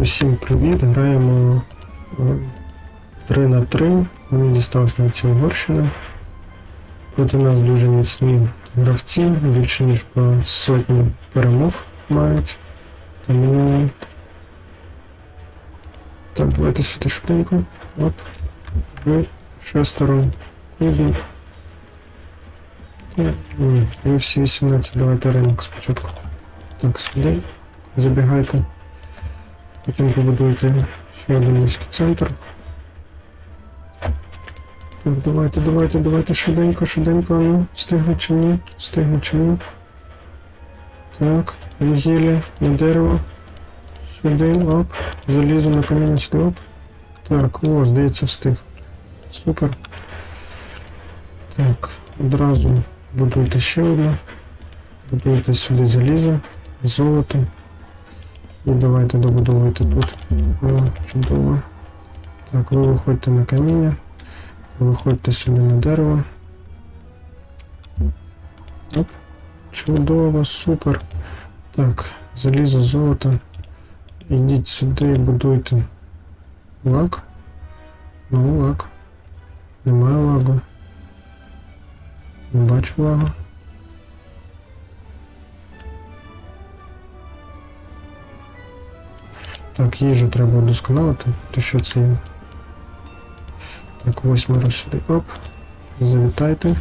Усім привіт! Граємо 3 на 3. Мені дісталось на ці Угорщини. Проти нас дуже міцні гравці, більше ніж по сотні перемог мають. Тому. Так, давайте сюди швиденько. Оп. Ви шестеро. Кузні. Ні, всі 18, давайте ринок спочатку. Так, сюди. Забігайте. Потім побудуйте ще один міський центр. Так, давайте, давайте, давайте швиденько, швиденько, ну, встигну чи ні, встигну чи ні. Так, вугілля на дерево. Сюди, оп. Залізо на сюди, оп. Так, о, здається, встиг. Супер. Так, одразу будуйте ще одне. Будуйте сюди залізо, золото. І давайте добудовуйте тут. О, чудово. Так, ви виходьте на каміння. Ви виходьте сюди на дерево. Оп. Чудово, супер. Так, залізо, золото. Ідіть сюди і будуйте. Лак? Ну, лак. Немає лагу. Не бачу лагу. Так, їжу треба удосконалити. То що це? Так, восьмеро сюди. Оп. Завітайте.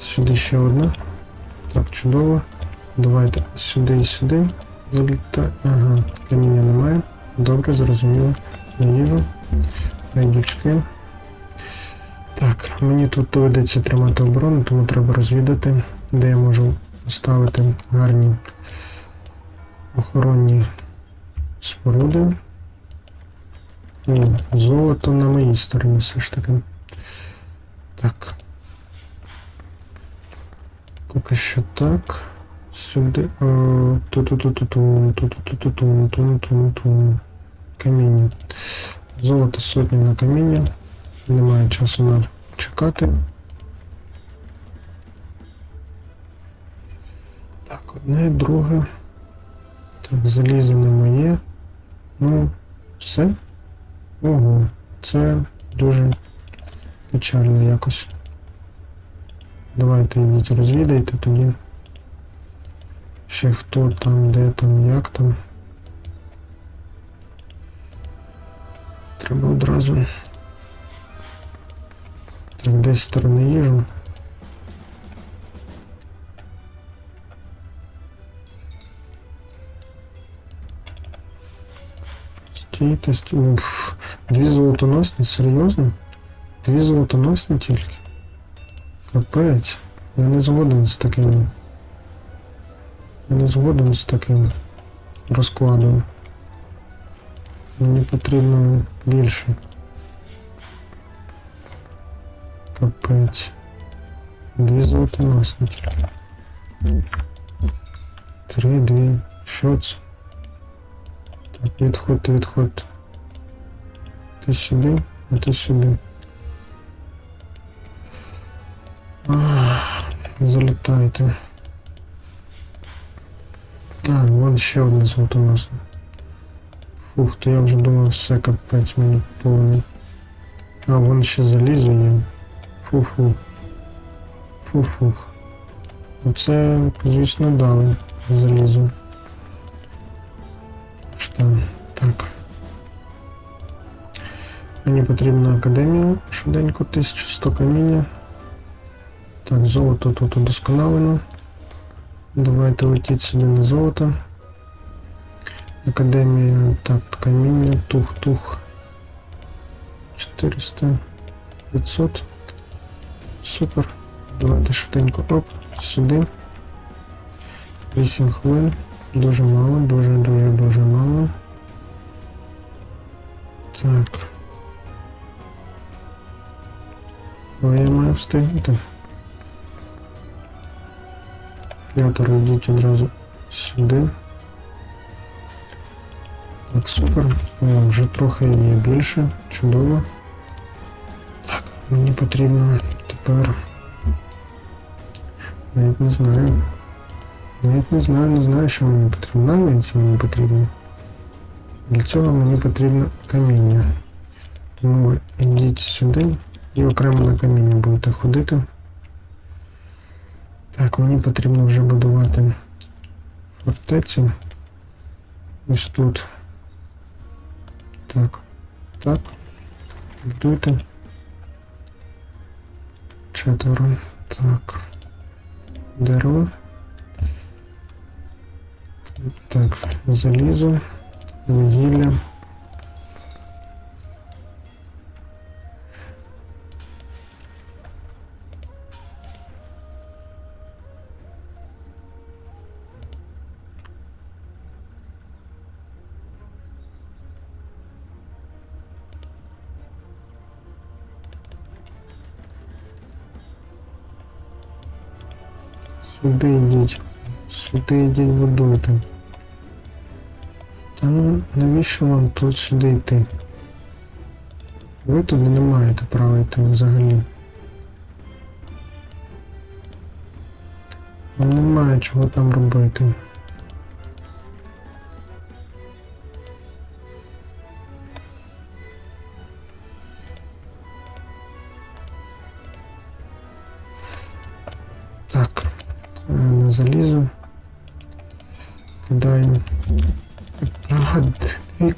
Сюди ще одна. Так, чудово. Давайте сюди і сюди. Залітай. Ага, каміння немає. Добре, зрозуміло. Їжу. Найдючки. Так, мені тут доведеться тримати оборону, тому треба розвідати, де я можу поставити гарні охоронні споруди. Ні, золото на моїй стороні все ж таки. Так. Поки що так. Сюди. Ту-ту-ту. Каміння. Золото сотні на каміння. Немає часу на чекати. Так, одне, друге. Так, залізо не моє. Ну, все. Ого, це дуже печально якось. Давайте йдіть розвідайте тоді. Ще хто там, де там, як там. Треба одразу. Так, десь сторони їжу. Стійте, стійте. Пф, Дві золотоносні, серйозно? Дві золотоносні тільки. Капець. Я не згоден з таким. Я не згоден з таким розкладом. Мені потрібно більше. Капець. Дві золотоносні тільки. Три, дві. Що це? Так, відходьте, відходьте. Ти сюди, а ти сюди. Ах, залітайте. А, вон ще одне золотоносне. Фух, то я вже думав, все капець мені повний. А, вон ще залізо є. Фу-фу. Фу-фух. Оце, звісно, дали залізо. Мені потрібна академія, швиденько 1100 каміння. Так, золото тут удосконалено. Давайте летіть сюди на золото. Академія, так, каміння, тух-тух. 400, 500. Супер. Давайте швиденько. Оп, сюди. 8 хвилин. Дуже мало, дуже-дуже дуже мало. Так. Ой, я маю встигнути. П'ятеро йдіть одразу сюди. Так, супер. О, вже трохи є більше. Чудово. Так, мені потрібно тепер. Навіть не знаю. Навіть не знаю, не знаю, що мені потрібно. Найманці мені потрібно. Для цього мені потрібно каміння. Тому ви йдіть сюди І окремо на каміння будете ходити. Так, мені потрібно вже будувати фортецю. Ось тут. Так. Так. Будуйте. Четверо. Так. Дерево. Так, залізо, вугілля. Сюди йдіть. Сюди йдіть будуйте. Та навіщо вам тут сюди йти? Ви туди не маєте права йти взагалі. Вам немає чого там робити.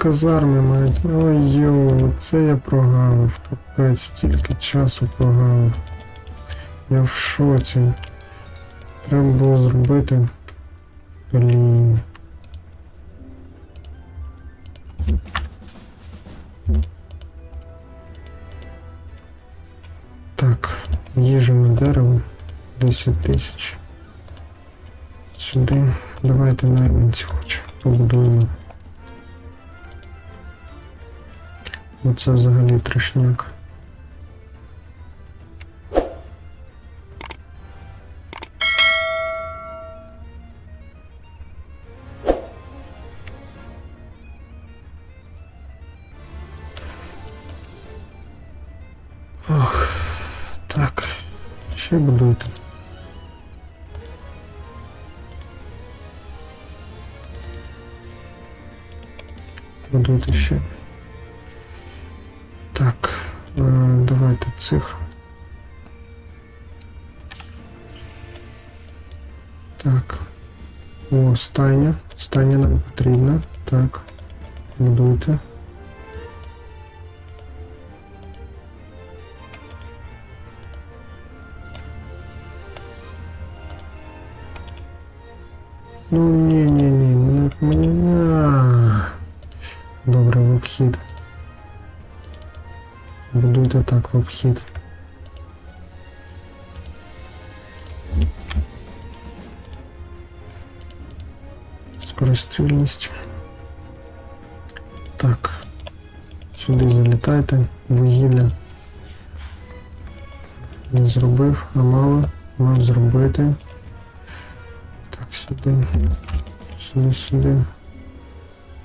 Казарми мають. Ой йо, це я прогавив. Капець, стільки часу прогавив. Я в шоці. Треба було зробити. Блін. Так, їжа на дерево. 10 тисяч. Сюди. Давайте найманці хоч побудуємо. Оце взагалі трешняк. Ох, так. Ще будуйте. Будуйте ще. Давайте цих. Так. О, стайня. Стайня нам потрібна. Так. Будуйте. Ну ні, ні, ні, мене мені. А. Добре, в обхід. Будуйте так в обхід. Скорострільність. Так. Сюди залітайте. Вугілля. Не зробив, а мало. Мав зробити. Так, сюди. Сюди, сюди.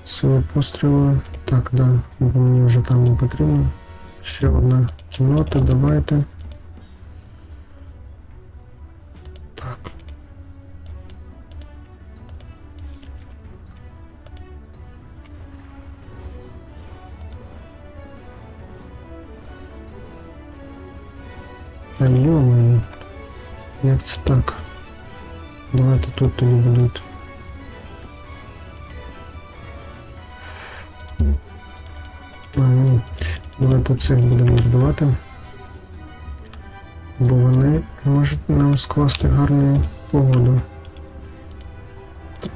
Сила пострілу. Так, да, бо мені вже там не потрібно. Ще одна кімната, давайте. Так. А йо як це так? Давайте тут тоді будуть. Давайте цих будемо будувати. Бо вони можуть нам скласти гарну погоду.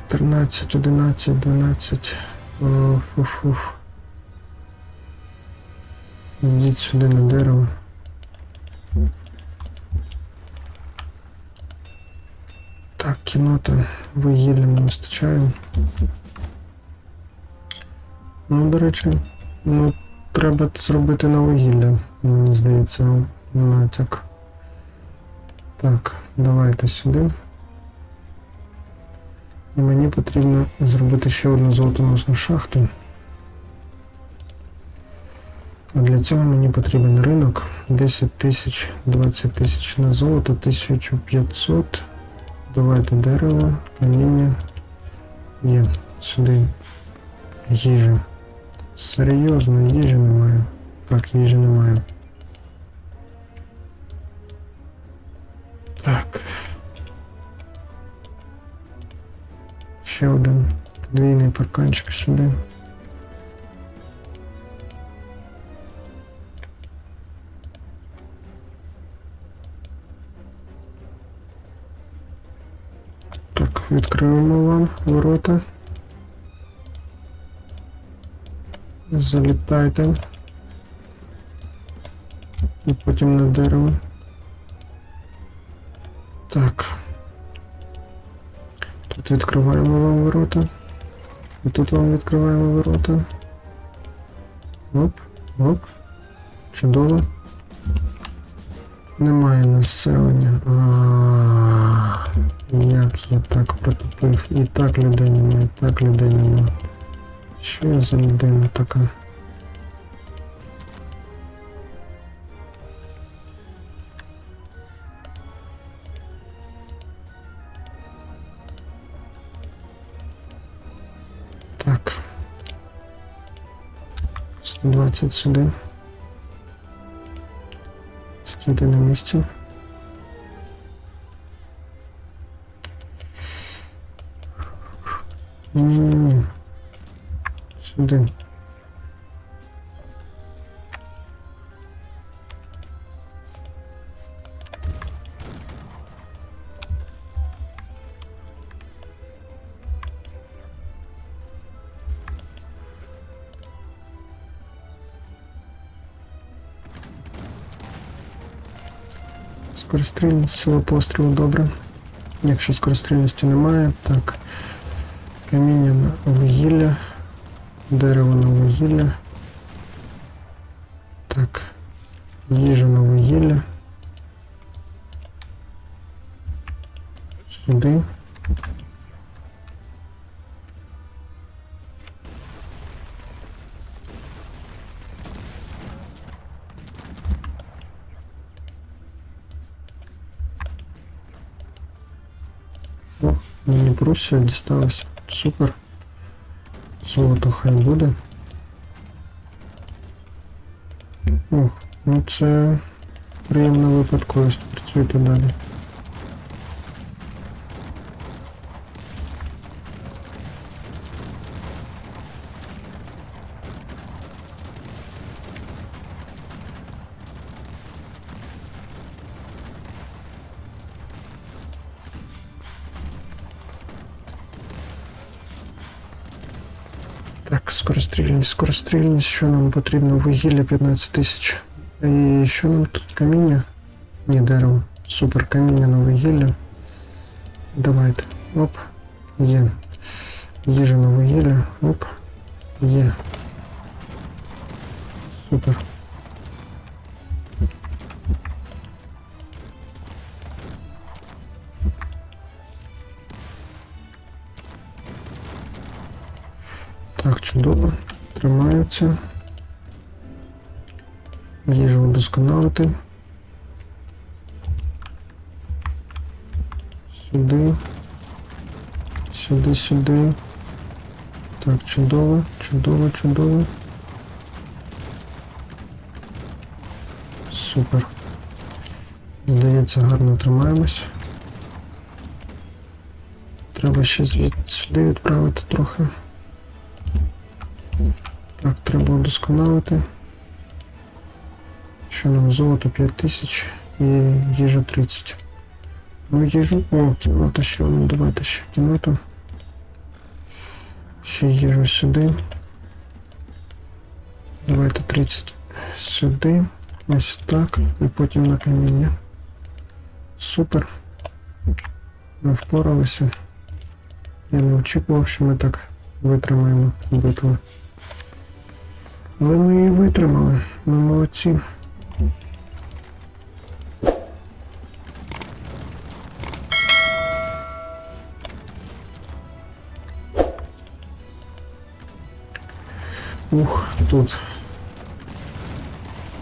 13, 11, 12. Фу-фуф. Йдіть сюди на дерево. Так, кінота вугілля не вистачає. Ну, до речі, ну, треба зробити на вугілля, мені здається, натяк. Так, давайте сюди. І мені потрібно зробити ще одну золотоносну шахту. А для цього мені потрібен ринок 10 тисяч, 20 тисяч на золото, 1500. Давайте дерево, каміння. Є, сюди їжа. Серйозно, їжі немає. Так, їжі немає. Так. Ще один подвійний парканчик сюди. Так, відкриємо вам ворота. Залітайте. І потім на дерево. Так. Тут відкриваємо вам ворота. І тут вам відкриваємо ворота. Оп, оп. Чудово. Немає населення. А, як я так протупив. І так людей немає, і так людей немає. Що я за людина така? Так. 120 сюди. Стійте на місці. Ні-ні-ні. Сюди. Скорострільність сила пострілу добре. Якщо скорострільності немає, так. Каміння на вугілля. Дерево на вугілля. Так. Їжа на вугілля. Сюди. О, мені Прусія дісталася. Супер. Золото хай буде. О, ну це приємна випадковість. Працюйте далі. Скорострільність, скорострільність, що нам потрібно? Вугілля 15 тисяч. І що нам тут? Каміння? Ні, дерево. Супер, каміння на вугілля. Давайте. Оп. Є. Їжа на вугілля. Оп. Є. Тримаються. Їжу удосконалити. Сюди. Сюди, сюди. Так, чудово, чудово, чудово. Супер. Здається, гарно тримаємось. Треба ще сюди відправити трохи. Так, треба удосконалити. Що нам золото 5000 і їжа 30. Ну їжу. О, кімната ще одну, давайте ще кімнату. Ще їжу сюди. Давайте 30 сюди. Ось так. І потім на каміння. Супер. Ми впоралися. Я не очікував, що ми так витримаємо битву. Але ми її витримали. Ми молодці. Ух, тут.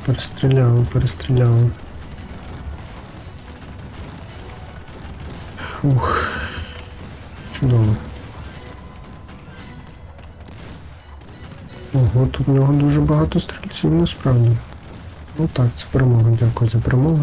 Перестріляли, перестріляли. Ух. Чудово. Тут в нього дуже багато стрільців, насправді. Ну так, це перемога. Дякую за перемогу.